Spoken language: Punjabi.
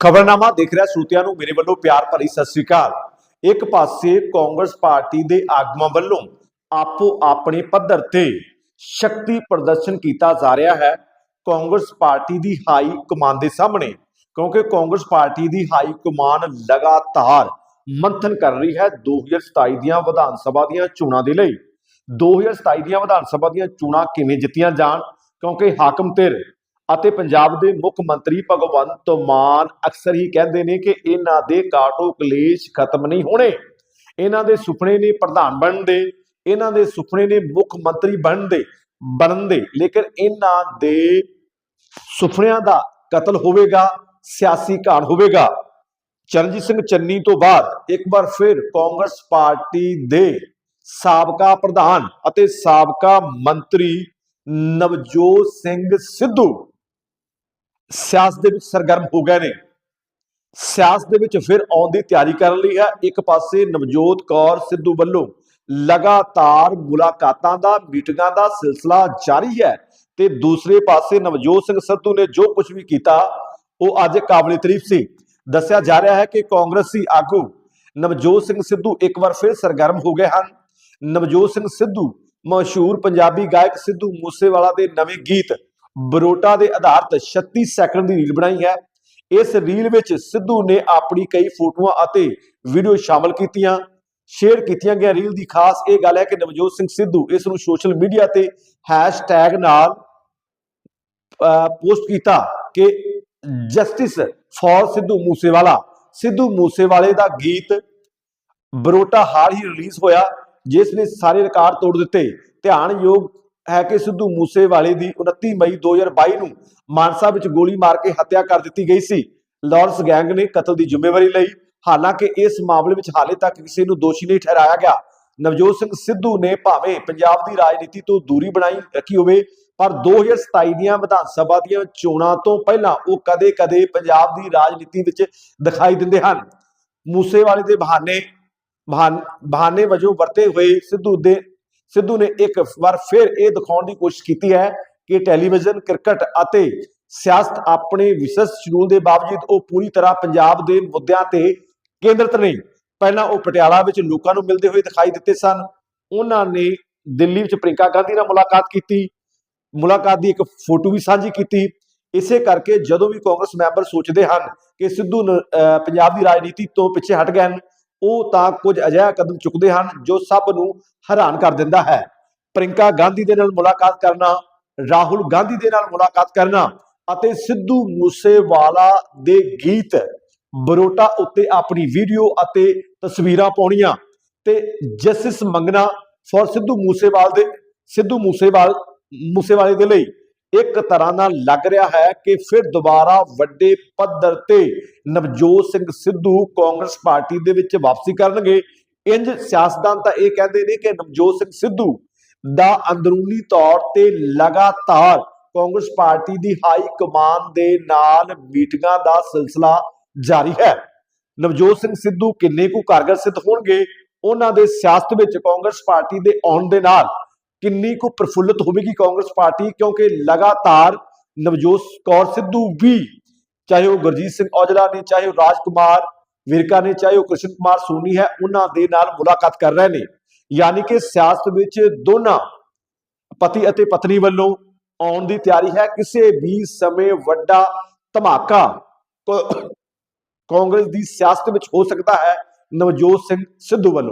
ਖਬਰਨਾਮਾ ਦੇਖ ਰਿਹਾ ਸਰੋਤਿਆਂ ਨੂੰ, ਮੇਰੇ ਵੱਲੋਂ ਪਿਆਰ ਭਰੀ ਸਤਿ ਸ੍ਰੀ ਅਕਾਲ। ਇੱਕ ਪਾਸੇ ਕਾਂਗਰਸ ਪਾਰਟੀ ਦੇ ਆਗੂਆਂ ਵੱਲੋਂ ਆਪੋ ਆਪਣੇ ਪੱਧਰ ਤੇ ਸ਼ਕਤੀ ਪ੍ਰਦਰਸ਼ਨ ਕੀਤਾ ਜਾ ਰਿਹਾ ਹੈ। ਕਾਂਗਰਸ ਪਾਰਟੀ ਦੀ ਹਾਈ ਕਮਾਨ ਦੇ ਸਾਹਮਣੇ, ਕਿਉਂਕਿ ਕਾਂਗਰਸ ਪਾਰਟੀ ਦੀ ਹਾਈ ਕਮਾਨ ਲਗਾਤਾਰ ਮੰਥਨ ਕਰ ਰਹੀ ਹੈ 2027 ਦੀਆਂ ਵਿਧਾਨ ਸਭਾ ਦੀਆਂ ਚੋਣਾਂ ਦੇ ਲਈ। 2027 ਦੀਆਂ ਵਿਧਾਨ ਸਭਾ ਦੀਆਂ ਚੋਣਾਂ ਕਿਵੇਂ ਜਿੱਤੀਆਂ ਜਾਣ, ਕਿਉਂਕਿ ਹਾਕਮ ਧਿਰ ਅਤੇ ਪੰਜਾਬ ਦੇ ਮੁੱਖ ਮੰਤਰੀ ਭਗਵੰਤ ਮਾਨ ਅਕਸਰ ਹੀ ਕਹਿੰਦੇ ਨੇ ਕਿ ਇਹਨਾਂ ਦੇ ਕਾਟੋ ਕਲੇਸ਼ ਖਤਮ ਨਹੀਂ ਹੋਣੇ। ਇਹਨਾਂ ਦੇ ਸੁਪਨੇ ਨੇ ਪ੍ਰਧਾਨ ਬਣਨ ਦੇ ਇਹਨਾਂ ਦੇ ਸੁਪਨੇ ਨੇ ਮੁੱਖ ਮੰਤਰੀ ਬਣਨ ਦੇ ਬਣਨ ਦੇ ਲੇਕਿਨ ਇਹਨਾਂ ਦੇ ਸੁਪਨਿਆਂ ਦਾ ਕਤਲ ਹੋਵੇਗਾ, ਸਿਆਸੀ ਘਾਣ ਹੋਵੇਗਾ। ਚਰਨਜੀਤ ਸਿੰਘ ਚੰਨੀ ਤੋਂ ਬਾਅਦ ਇੱਕ ਵਾਰ ਫਿਰ ਕਾਂਗਰਸ ਪਾਰਟੀ ਦੇ ਸਾਬਕਾ ਪ੍ਰਧਾਨ ਅਤੇ ਸਾਬਕਾ ਮੰਤਰੀ ਨਵਜੋਤ ਸਿੰਘ ਸਿੱਧੂ ਸਿਆਸਤ ਦੇ ਵਿੱਚ ਸਰਗਰਮ ਹੋ ਗਏ ਨੇ। ਸਿਆਸਤ ਦੇ ਵਿੱਚ ਫਿਰ ਆਉਣ ਦੀ ਤਿਆਰੀ ਕਰ ਲਈ ਹੈ। ਇੱਕ ਪਾਸੇ ਨਵਜੋਤ ਕੌਰ ਸਿੱਧੂ ਵੱਲੋਂ ਲਗਾਤਾਰ ਮੁਲਾਕਾਤਾਂ ਦਾ, ਮੀਟਿੰਗਾਂ ਦਾ ਸਿਲਸਿਲਾ ਜਾਰੀ ਹੈ ਤੇ ਦੂਸਰੇ ਪਾਸੇ ਨਵਜੋਤ ਸਿੰਘ ਸਿੱਧੂ ਨੇ ਜੋ ਕੁਝ ਵੀ ਕੀਤਾ, ਉਹ ਅੱਜ ਕਾਬਲੇ ਤਾਰੀਫ ਸੀ। ਦੱਸਿਆ ਜਾ ਰਿਹਾ ਹੈ ਕਿ ਕਾਂਗਰਸੀ ਆਗੂ ਨਵਜੋਤ ਸਿੰਘ ਸਿੱਧੂ ਇੱਕ ਵਾਰ ਫਿਰ ਸਰਗਰਮ ਹੋ ਗਏ ਹਨ। ਨਵਜੋਤ ਸਿੰਘ ਸਿੱਧੂ, ਮਸ਼ਹੂਰ ਪੰਜਾਬੀ ਗਾਇਕ ਸਿੱਧੂ ਮੂਸੇਵਾਲਾ ਦੇ ਨਵੇਂ ਗੀਤ ਬਰੋਟਾ ਦੇ ਆਧਾਰਿਤ 36 ਸੈਕਿੰਡ ਦੀ ਰੀਲ ਬਣਾਈ ਹੈ। ਇਸ ਰੀਲ ਵਿੱਚ ਸਿੱਧੂ ਨੇ ਆਪਣੀ ਕਈ ਫੋਟੋਆਂ ਅਤੇ ਵੀਡੀਓ ਸ਼ਾਮਲ ਕੀਤੀਆਂ, ਸ਼ੇਅਰ ਕੀਤੀਆਂ ਗਿਆ ਰੀਲ ਦੀ ਖਾਸ ਇਹ ਗੱਲ ਹੈ ਕਿ ਨਵਜੋਤ ਸਿੰਘ ਸਿੱਧੂ ਇਸ ਨੂੰ ਸੋਸ਼ਲ ਮੀਡੀਆ ਤੇ ਹੈਸ਼ਟੈਗ ਨਾਲ ਪੋਸਟ ਕੀਤਾ ਕਿ ਜਸਟਿਸ ਫॉर ਸਿੱਧੂ ਮੂਸੇਵਾਲਾ। ਸਿੱਧੂ ਮੂਸੇਵਾਲੇ ਦਾ ਗੀਤ ਬਰੋਟਾ ਹਾਲ ਹੀ ਰਿਲੀਜ਼ ਹੋਇਆ, ਜਿਸ ਨੇ ਸਾਰੇ ਰਿਕਾਰਡ ਤੋੜ ਦਿੱਤੇ। ਧਿਆਨਯੋਗ ਹੈ ਕਿ ਸਿੱਧੂ ਮੂਸੇਵਾਲੇ ਦੀ 29 ਮਈ 2022 ਨੂੰ ਮਾਨਸਾ ਵਿੱਚ ਗੋਲੀ ਮਾਰ ਕੇ ਹੱਤਿਆ ਕਰ ਦਿੱਤੀ ਗਈ ਸੀ। ਲਾਰੈਂਸ ਗੈਂਗ ਨੇ ਕਤਲ ਦੀ ਜ਼ਿੰਮੇਵਾਰੀ ਲਈ, ਹਾਲਾਂਕਿ ਇਸ ਮਾਮਲੇ ਵਿੱਚ ਹਾਲੇ ਤੱਕ ਕਿਸੇ ਨੂੰ ਦੋਸ਼ੀ ਨਹੀਂ ਠਹਿਰਾਇਆ ਗਿਆ। ਨਵਜੋਤ ਸਿੰਘ ਸਿੱਧੂ ਨੇ ਭਾਵੇਂ ਪੰਜਾਬ ਦੀ ਰਾਜਨੀਤੀ ਤੋਂ ਦੂਰੀ ਬਣਾਈ ਰੱਖੀ ਹੋਵੇ, ਪਰ 2027 ਦੀਆਂ ਵਿਧਾਨ ਸਭਾ ਦੀਆਂ ਚੋਣਾਂ ਤੋਂ ਪਹਿਲਾਂ ਉਹ ਕਦੇ-ਕਦੇ ਪੰਜਾਬ ਦੀ ਰਾਜਨੀਤੀ ਵਿੱਚ ਦਿਖਾਈ ਦਿੰਦੇ ਹਨ। ਮੂਸੇਵਾਲੇ ਦੇ ਬਹਾਨੇ, ਬਹਾਨ- ਬਹਾਨੇ ਵਜੋਂ ਵਰਤੇ ਹੋਏ ਸਿੱਧੂ ਦੇ ਸਿੱਧੂ ਨੇ ਇੱਕ ਵਾਰ ਫਿਰ ਇਹ ਦਿਖਾਉਣ ਦੀ ਕੋਸ਼ਿਸ਼ ਕੀਤੀ ਹੈ ਕਿ ਟੈਲੀਵਿਜ਼ਨ, ਕ੍ਰਿਕਟ ਅਤੇ ਸਿਆਸਤ ਆਪਣੇ ਵਿਸ਼ੇਸ਼ ਸ਼ਡਿਊਲ ਦੇ ਬਾਵਜੂਦ ਉਹ ਪੂਰੀ ਤਰ੍ਹਾਂ ਪੰਜਾਬ ਦੇ ਮੁੱਦਿਆਂ ਤੇ ਕੇਂਦਰਿਤ ਨਹੀਂ। ਪਹਿਲਾਂ ਉਹ ਪਟਿਆਲਾ ਵਿੱਚ ਲੋਕਾਂ ਨੂੰ ਮਿਲਦੇ ਹੋਏ ਦਿਖਾਈ ਦਿੱਤੇ ਸਨ। ਉਹਨਾਂ ਨੇ ਦਿੱਲੀ ਵਿੱਚ ਪ੍ਰਿੰਕਾ ਗਾਂਧੀ ਨਾਲ ਮੁਲਾਕਾਤ ਕੀਤੀ। ਮੁਲਾਕਾਤ ਦੀ ਇੱਕ ਫੋਟੋ ਵੀ ਸਾਂਝੀ ਕੀਤੀ। ਇਸੇ ਕਰਕੇ ਜਦੋਂ ਵੀ ਕਾਂਗਰਸ ਮੈਂਬਰ ਸੋਚਦੇ ਹਨ ਕਿ ਸਿੱਧੂ ਪੰਜਾਬ ਦੀ ਰਾਜਨੀਤੀ ਤੋਂ ਪਿੱਛੇ ਹਟ ਗਏ ਹਨ ਉਹ ਤਾਂ ਕੁਝ ਅਜਿਹਾ ਕਦਮ ਚੁੱਕਦੇ ਹਨ ਜੋ ਸਭ ਨੂੰ ਹੈਰਾਨ ਕਰ ਦਿੰਦਾ ਹੈ। ਪ੍ਰਿੰਕਾ ਗਾਂਧੀ ਦੇ ਨਾਲ ਮੁਲਾਕਾਤ ਕਰਨਾ, ਰਾਹੁਲ ਗਾਂਧੀ ਦੇ ਨਾਲ ਮੁਲਾਕਾਤ ਕਰਨਾ ਅਤੇ ਸਿੱਧੂ ਮੂਸੇਵਾਲਾ ਦੇ ਗੀਤ ਬਰੋਟਾ ਉੱਤੇ ਆਪਣੀ ਵੀਡੀਓ ਅਤੇ ਤਸਵੀਰਾਂ ਪਾਉਣੀਆਂ ਤੇ ਜਸਟਿਸ ਮੰਗਣਾ ਫॉर ਸਿੱਧੂ ਮੂਸੇਵਾਲ ਦੇ, ਸਿੱਧੂ ਮੂਸੇਵਾਲ, ਮੂਸੇਵਾਲੇ ਦੇ ਲਈ। ਇੱਕ ਤਰ੍ਹਾਂ ਨਾਲ ਲੱਗ ਰਿਹਾ ਹੈ ਕਿ ਫਿਰ ਦੁਬਾਰਾ ਵੱਡੇ ਪੱਧਰ ਤੇ ਨਵਜੋਤ ਸਿੰਘ ਸਿੱਧੂ ਕਾਂਗਰਸ ਪਾਰਟੀ ਦੇ ਵਿੱਚ ਵਾਪਸੀ ਕਰਨਗੇ। ਇੰਜ ਸਿਆਸਤਦਾਨ ਤਾਂ ਇਹ ਕਹਿੰਦੇ ਨੇ ਕਿ ਨਵਜੋਤ ਸਿੰਘ ਸਿੱਧੂ ਦਾ ਅੰਦਰੂਨੀ ਤੌਰ ਤੇ ਲਗਾਤਾਰ ਕਾਂਗਰਸ ਪਾਰਟੀ ਦੀ ਹਾਈ ਕਮਾਨ ਦੇ ਨਾਲ ਮੀਟਿੰਗਾਂ ਦਾ ਸਿਲਸਿਲਾ ਜਾਰੀ ਹੈ। ਨਵਜੋਤ ਸਿੰਘ ਸਿੱਧੂ ਕਿੰਨੇ ਕੁ ਕਾਰਗਰ ਸਿੱਧ ਹੋਣਗੇ, ਉਹਨਾਂ ਦੇ ਸਿਆਸਤ ਵਿੱਚ ਕਾਂਗਰਸ ਪਾਰਟੀ ਦੇ ਆਉਣ ਦੇ ਨਾਲ ਕਿੰਨੀ ਕੁ ਪ੍ਰਫੁੱਲਤ ਹੋਵੇਗੀ ਕਾਂਗਰਸ ਪਾਰਟੀ, ਕਿਉਂਕਿ ਲਗਾਤਾਰ ਨਵਜੋਤ ਕੌਰ ਸਿੱਧੂ ਵੀ, ਚਾਹੇ ਉਹ ਗੁਰਜੀਤ ਸਿੰਘ ਔਜਲਾ ਨੇ, ਚਾਹੇ ਉਹ ਰਾਜਕੁਮਾਰ ਵਿਰਕਾ ਨੇ, ਚਾਹੇ ਉਹ ਕ੍ਰਿਸ਼ਨ ਕੁਮਾਰ ਸੋਨੀ ਹੈ, ਉਹਨਾਂ ਦੇ ਨਾਲ ਮੁਲਾਕਾਤ ਕਰ ਰਹੇ ਨੇ। ਯਾਨੀ ਕਿ ਸਿਆਸਤ ਵਿੱਚ ਦੋਨਾਂ ਪਤੀ ਅਤੇ ਪਤਨੀ ਵੱਲੋਂ ਆਉਣ ਦੀ ਤਿਆਰੀ ਹੈ। ਕਿਸੇ ਵੀ ਸਮੇਂ ਵੱਡਾ ਧਮਾਕਾ ਕਾਂਗਰਸ ਦੀ ਸਿਆਸਤ ਵਿੱਚ ਹੋ ਸਕਦਾ ਹੈ ਨਵਜੋਤ ਸਿੰਘ ਸਿੱਧੂ ਵੱਲੋਂ।